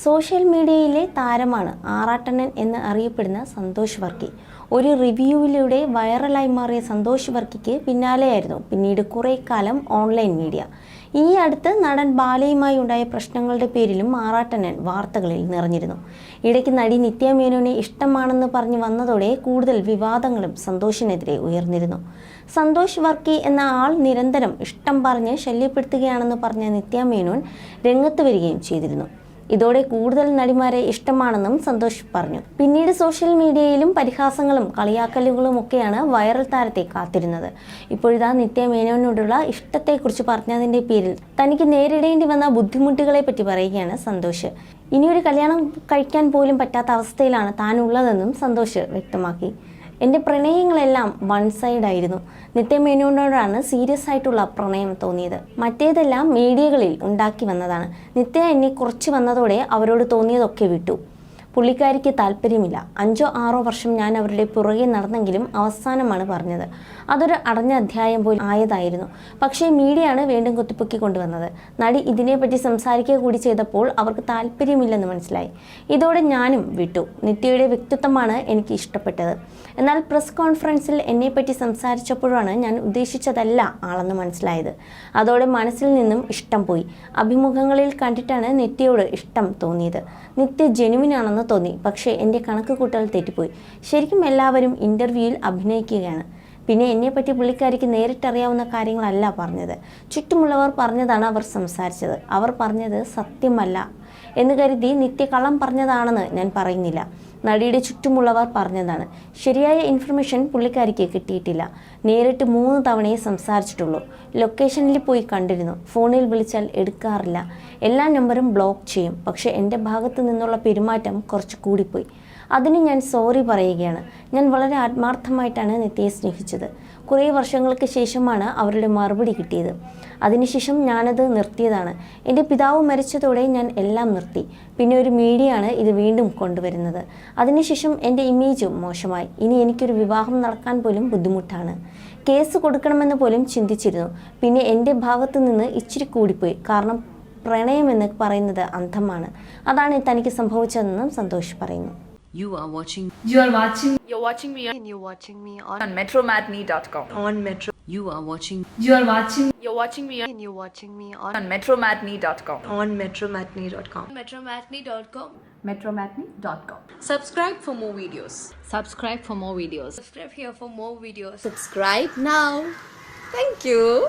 Social മീഡിയയിലെ താരമാണ് ആറാട്ടണ്ണൻ എന്ന് അറിയപ്പെടുന്ന സന്തോഷ് വർക്കി. ഒരു റിവ്യൂവിലൂടെ വൈറലായി മാറിയ സന്തോഷ് വർക്കിക്ക് പിന്നാലെയായിരുന്നു പിന്നീട് കുറേ കാലം ഓൺലൈൻ മീഡിയ. ഈ അടുത്ത് നടൻ ബാലയുമായി ഉണ്ടായ പ്രശ്നങ്ങളുടെ പേരിലും ആറാട്ടണ്ണൻ വാർത്തകളിൽ നിറഞ്ഞിരുന്നു. ഇടയ്ക്ക് നടി നിത്യ മേനോനെ ഇഷ്ടമാണെന്ന് പറഞ്ഞു വന്നതോടെ കൂടുതൽ വിവാദങ്ങളും സന്തോഷിനെതിരെ ഉയർന്നിരുന്നു. സന്തോഷ് വർക്കി എന്ന ആൾ നിരന്തരം ഇഷ്ടം പറഞ്ഞ് ശല്യപ്പെടുത്തുകയാണെന്ന് പറഞ്ഞ നിത്യ മേനോൻ രംഗത്ത് വരികയും ചെയ്തിരുന്നു. ഇതോടെ കൂടുതൽ നടിമാരെ ഇഷ്ടമാണെന്നും സന്തോഷ് പറഞ്ഞു. പിന്നീട് സോഷ്യൽ മീഡിയയിലും പരിഹാസങ്ങളും കളിയാക്കലുകളും ഒക്കെയാണ് വൈറൽ താരത്തെ കാത്തിരുന്നത്. ഇപ്പോഴിതാ നിത്യ മേനോനോടുള്ള ഇഷ്ടത്തെക്കുറിച്ച് പറഞ്ഞതിന്റെ പേരിൽ തനിക്ക് നേരിടേണ്ടി വന്ന ബുദ്ധിമുട്ടുകളെ പറ്റി പറയുകയാണ് സന്തോഷ്. ഇനിയൊരു കല്യാണം കഴിക്കാൻ പോലും പറ്റാത്ത അവസ്ഥയിലാണ് താനുള്ളതെന്നും സന്തോഷ് വ്യക്തമാക്കി. എന്റെ പ്രണയങ്ങളെല്ലാം വൺ സൈഡ് ആയിരുന്നു. നിത്യമേനോനോടാണ് സീരിയസ് ആയിട്ടുള്ള പ്രണയം തോന്നിയത്. മറ്റേതെല്ലാം മീഡിയകളിൽ ഉണ്ടാക്കി വന്നതാണ്. നിത്യ എന്നെ കുറച്ച് വന്നതോടെ അവരോട് തോന്നിയതൊക്കെ വിട്ടു. പുള്ളിക്കാരിക്ക് താല്പര്യമില്ല. അഞ്ചോ ആറോ വർഷം ഞാൻ അവരുടെ പുറകെ നടന്നെങ്കിലും അവസാനമാണ് പറഞ്ഞത്. അതൊരു അടഞ്ഞ അധ്യായം പോലും ആയതായിരുന്നു. പക്ഷേ മീഡിയയാണ് വീണ്ടും കുത്തിപ്പൊക്കി കൊണ്ടുവന്നത്. നടി ഇതിനെപ്പറ്റി സംസാരിക്കുക കൂടി ചെയ്തപ്പോൾ അവർക്ക് താല്പര്യമില്ലെന്ന് മനസ്സിലായി. ഇതോടെ ഞാനും വിട്ടു. നിത്യയുടെ വ്യക്തിത്വമാണ് എനിക്ക് ഇഷ്ടപ്പെട്ടത്. എന്നാൽ പ്രസ് കോൺഫറൻസിൽ എന്നെപ്പറ്റി സംസാരിച്ചപ്പോഴാണ് ഞാൻ ഉദ്ദേശിച്ചതല്ല ആളെന്ന് മനസ്സിലായത്. അതോടെ മനസ്സിൽ നിന്നും ഇഷ്ടം പോയി. അഭിമുഖങ്ങളിൽ കണ്ടിട്ടാണ് നിത്യയോട് ഇഷ്ടം തോന്നിയത്. നിത്യ ജെനുവിനാണെന്ന് തോന്നി. പക്ഷേ എന്റെ കണക്ക് കൂട്ടൽ തെറ്റിപ്പോയി. ശരിക്കും എല്ലാവരും ഇന്റർവ്യൂവിൽ അഭിനയിക്കുകയാണ്. പിന്നെ എന്നെപ്പറ്റി പുള്ളിക്കാരിക്ക് നേരിട്ടറിയാവുന്ന കാര്യങ്ങളല്ല പറഞ്ഞത്. ചുറ്റുമുള്ളവർ പറഞ്ഞതാണ് അവർ സംസാരിച്ചത്. അവർ പറഞ്ഞത് സത്യമല്ല എന്ന് കരുതി നിത്യകളം പറഞ്ഞതാണെന്ന് ഞാൻ പറയുന്നില്ല. നടിയുടെ ചുറ്റുമുള്ളവർ പറഞ്ഞതാണ്. ശരിയായ ഇൻഫർമേഷൻ പുള്ളിക്കാരിക്ക് കിട്ടിയിട്ടില്ല. നേരിട്ട് മൂന്ന് തവണയെ സംസാരിച്ചിട്ടുള്ളൂ. ലൊക്കേഷനിൽ പോയി കണ്ടിരുന്നു. ഫോണിൽ വിളിച്ചാൽ എടുക്കാറില്ല. എല്ലാ നമ്പറും ബ്ലോക്ക് ചെയ്യും. പക്ഷേ എന്റെ ഭാഗത്തു നിന്നുള്ള പെരുമാറ്റം കുറച്ച് കൂടിപ്പോയി. അതിന് ഞാൻ സോറി പറയുകയാണ്. ഞാൻ വളരെ ആത്മാർത്ഥമായിട്ടാണ് നിത്യയെ സ്നേഹിച്ചത്. കുറേ വർഷങ്ങൾക്ക് ശേഷമാണ് അവരുടെ മറുപടി കിട്ടിയത്. അതിനുശേഷം ഞാനത് നിർത്തിയതാണ്. എന്റെ പിതാവ് മരിച്ചതോടെ ഞാൻ എല്ലാം നിർത്തി. പിന്നെ ഒരു മീഡിയയാണ് ഇത് വീണ്ടും കൊണ്ടുവരുന്നത്. അതിനുശേഷം എന്റെ ഇമേജും മോശമായി. ഇനി എനിക്കൊരു വിവാഹം നടക്കാൻ പോലും ബുദ്ധിമുട്ടാണ്. കേസ് കൊടുക്കണമെന്ന് പോലും ചിന്തിച്ചിരുന്നു. പിന്നെ എന്റെ ഭാഗത്തു നിന്ന് ഇച്ചിരി കൂടിപ്പോയി. കാരണം പ്രണയമെന്ന് പറയുന്നത് അന്ധമാണ്. അതാണ് തനിക്ക് സംഭവിച്ചതെന്നും സന്തോഷ് പറയുന്നു. You are watching You are watching You're watching me and you're watching me on, on metromatney.com. on Metro. you are watching You are watching You're watching me and you're watching me on, on metromatney.com. on metromatney.com. metromatney.com metromatney.com. subscribe for more videos subscribe for more videos subscribe here for more videos Subscribe now. Thank you.